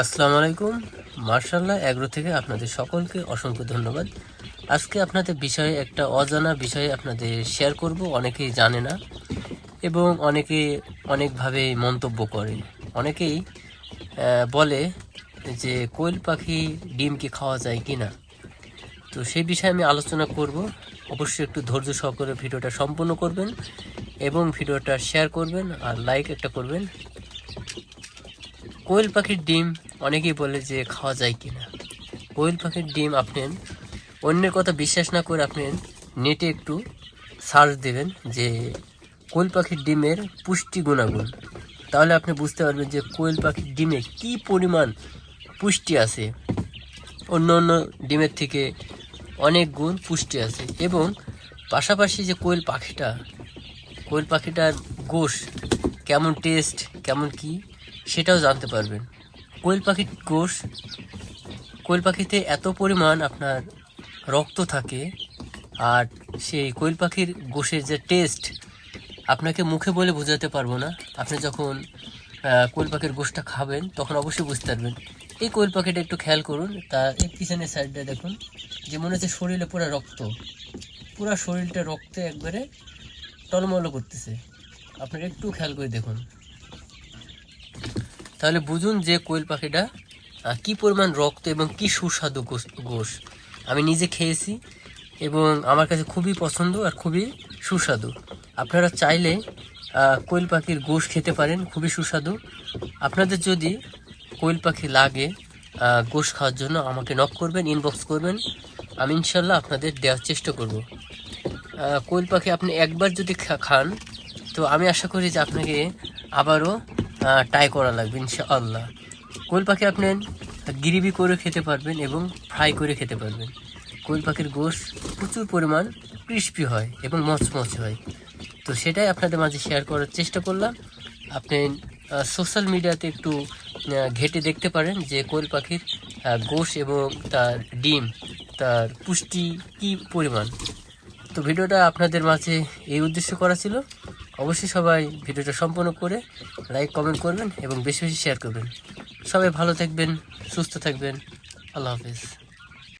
আসসালামু আলাইকুম। মার্শাল্লাহ অ্যাগ্রো থেকে আপনাদের সকলকে অসংখ্য ধন্যবাদ। আজকে আপনাদের বিষয়ে, একটা অজানা বিষয়ে আপনাদের শেয়ার করব, অনেকেই জানে না এবং অনেকে অনেকভাবে মন্তব্য করে অনেকেই বলে যে কোয়েল পাখি ডিম কি খাওয়া যায় কি না তো সেই বিষয়ে আমি আলোচনা করব। অবশ্যই একটু ধৈর্য সহকারে ভিডিওটা সম্পূর্ণ করবেন এবং ভিডিওটা শেয়ার করবেন আর লাইক একটা করবেন। কোয়েল পাখির ডিম অনেকেই বলে যে খাওয়া যায় কি না কোয়েল পাখির ডিম আপনি অন্যের কথা বিশ্বাস না করে আপনি নেটে একটু সার্চ দেবেন যে কোয়েল পাখির ডিমের পুষ্টি গুণাগুণ। তাহলে আপনি বুঝতে পারবেন যে কোয়েল পাখির ডিমে কি পরিমাণ পুষ্টি আছে। অন্য অন্য ডিমের থেকে অনেক গুণ পুষ্টি আছে এবং পাশাপাশি যে কোয়েল পাখিটা, কোয়েল পাখিটার গোশ কেমন টেস্ট কেমন কি সেটাও জানতে পারবেন। কোয়েল পাখির গোশ কোয়েল পাখিতে এত পরিমাণ আপনার রক্ত থাকে, আর সেই কোয়েল পাখির গোষের যে টেস্ট আপনাকে মুখে বলে বোঝাতে পারব না। আপনি যখন কোয়েল পাখির গোশটা খাবেন, তখন অবশ্যই বুঝতে পারবেন। এই কোয়েল পাখিটা একটু খেয়াল করুন, তা এই পিছনের সাইডটা দেখুন, যে মনে হচ্ছে শরীরে পুরো রক্ত। পুরো শরীরটা রক্তে একবারে টলমল করতেছে। আপনারা একটু খেয়াল করে দেখুন। তাহলে বুঝুন যে কোয়েল পাখিটা কি পরিমাণ রক্ত এবং কি সুস্বাদু গোশ আমি নিজে খেয়েছি এবং আমার কাছে খুবই পছন্দ আর খুবই সুস্বাদু। আপনারা চাইলে কোয়েল পাখির গোশ খেতে পারেন, খুবই সুস্বাদু। আপনাদের যদি কোয়েল পাখি লাগে গোশ খাওয়ার জন্য আমাকে নক করবেন ইনবক্স করবেন। আমি ইনশাল্লাহ আপনাদের দেওয়ার চেষ্টা করব। কোয়েল পাখি আপনি একবার যদি খান, তো আমি আশা করি যে আপনাকে আবারও ট্রাই করা লাগবে, ইনশাআল্লাহ। কোয়েল পাখি আপনি গ্রেভি করে খেতে পারবেন এবং ফ্রাই করে খেতে পারবেন। কোয়েল পাখির গোশ প্রচুর পরিমাণ ক্রিস্পি হয় এবং মচমচ হয়। তো সেটাই আপনাদের মাঝে শেয়ার করার চেষ্টা করলাম। আপনি সোশ্যাল মিডিয়াতে একটু ঘেটে দেখতে পারেন যে কোয়েল পাখির গোশ এবং তার ডিম, তার পুষ্টি কি পরিমাণ। তো ভিডিওটা আপনাদের মাঝে এই উদ্দেশ্য করা ছিল। অবশ্যই সবাই ভিডিওটা সম্পূর্ণ করে লাইক কমেন্ট করবেন এবং বেশি বেশি শেয়ার করবেন। সবাই ভালো থাকবেন, সুস্থ থাকবেন। আল্লাহ হাফিজ।